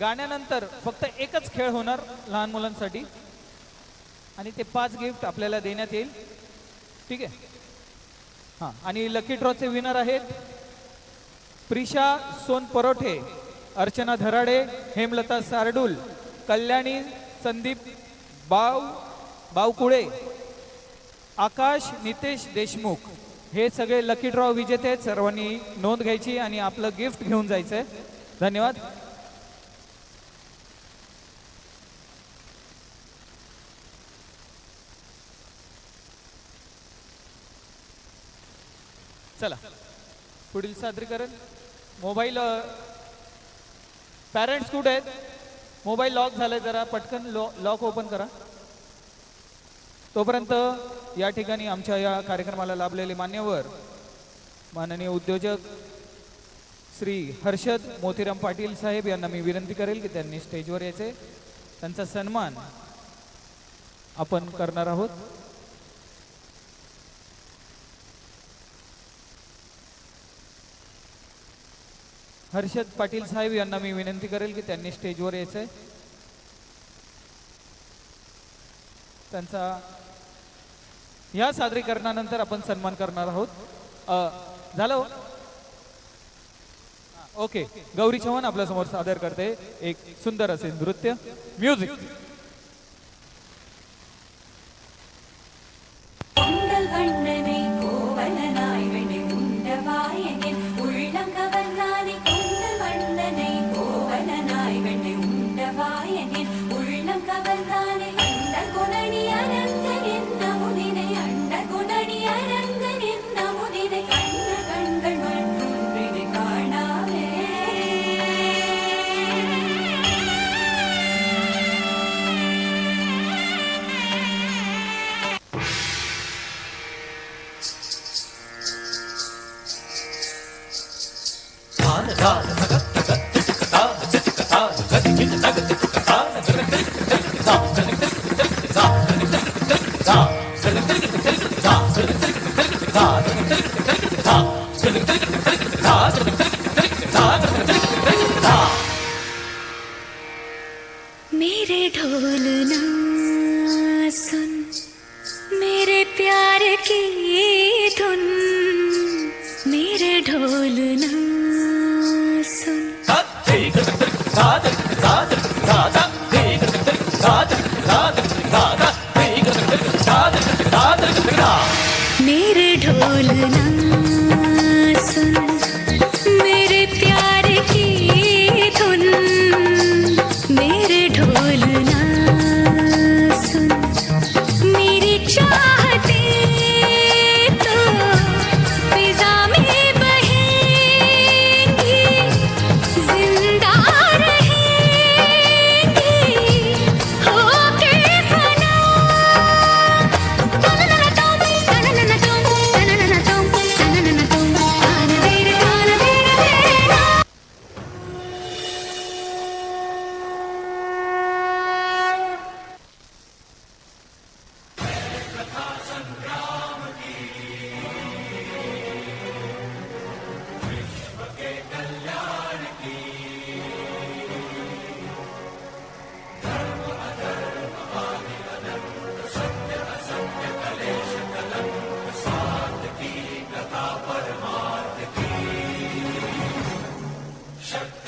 गाण्यानंतर फक्त एकच खेळ होणार लहान मुलांसाठी. आणि ते पाच गिफ्ट आपल्याला देण्यात येईल. ठीक आहे? हां. आणि लकी ड्रॉचे विनर आहेत प्रिशा सोन परोठे अर्चना धराडे हेमलता सारडूल कल्याणी संदीप बाव बावकुळे आकाश नितेश देशमुख. हे सगळे लकी ड्रॉ विजेते आहेत सर्वांनी नोंद घ्यायची आणि आपलं गिफ्ट घेऊन जायचंय. धन्यवाद. चला. पुढील सादरीकरण. मोबाईल पॅरेंट्स कुठे आहेत? मोबाईल लॉक झालाय जरा. पटकन लॉक ओपन करा. तोपर्यंत या ठिकाणी आमच्या या कार्यक्रमाला लाभलेले मान्यवर माननीय उद्योजक श्री हर्षद मोतीराम पाटील साहेब यांना मी विनंती करेल की त्यांनी स्टेजवर यायचे. त्यांचा सन्मान आपण करणार आहोत. हर्षद पाटील साहेब यांना मी विनंती करेल की त्यांनी स्टेजवर यायचंय. त्यांचा या सादरीकरणानंतर आपण सन्मान करणार आहोत. झालं? ओके. गौरी चव्हाण आपल्यासमोर सादर करते. एक सुंदर असे नृत्य. म्युझिक. মনের ঢোলনা sir.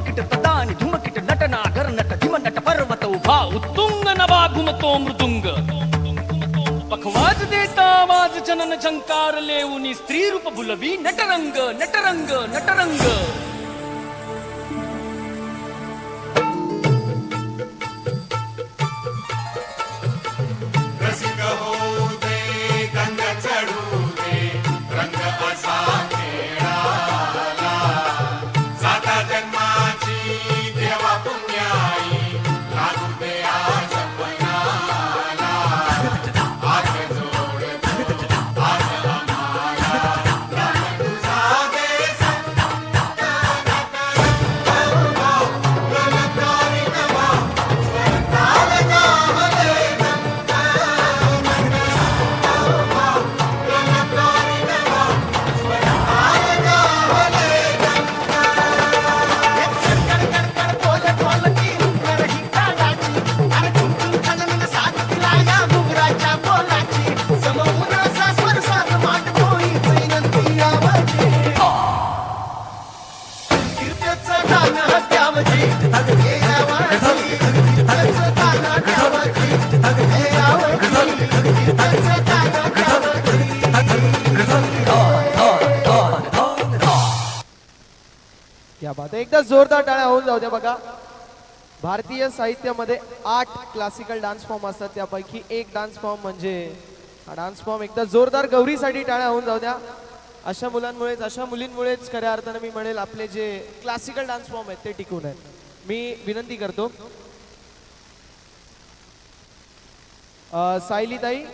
धुमकिट धुमकिट तदानी धुमकिट नटना घर नट धिम नट पर्वत उभा उत्तुंग नवा घुमतो मृदुंग पखवाज देता आवाज जनन झंकार लेऊनी स्त्री रूप बुलवी नटरंग नटरंग नटरंग या बात एकदा जोरदार टाळ्या होऊन जाऊ द्या बघा. भारतीय साहित्यामध्ये आठ क्लासिकल डान्स फॉर्म असतात. त्यापैकी एक डान्स फॉर्म म्हणजे हा डान्स फॉर्म एकदा जोरदार गौरीसाठी टाळ्या होऊन जाऊ द्या. अशा मुलांमुळेच अशा मुलींमुळेच खऱ्या अर्थानं मी म्हणेल आपले जे क्लासिकल डान्स फॉर्म आहेत ते टिकून आहेत. मी विनंती करतो. सायलीताई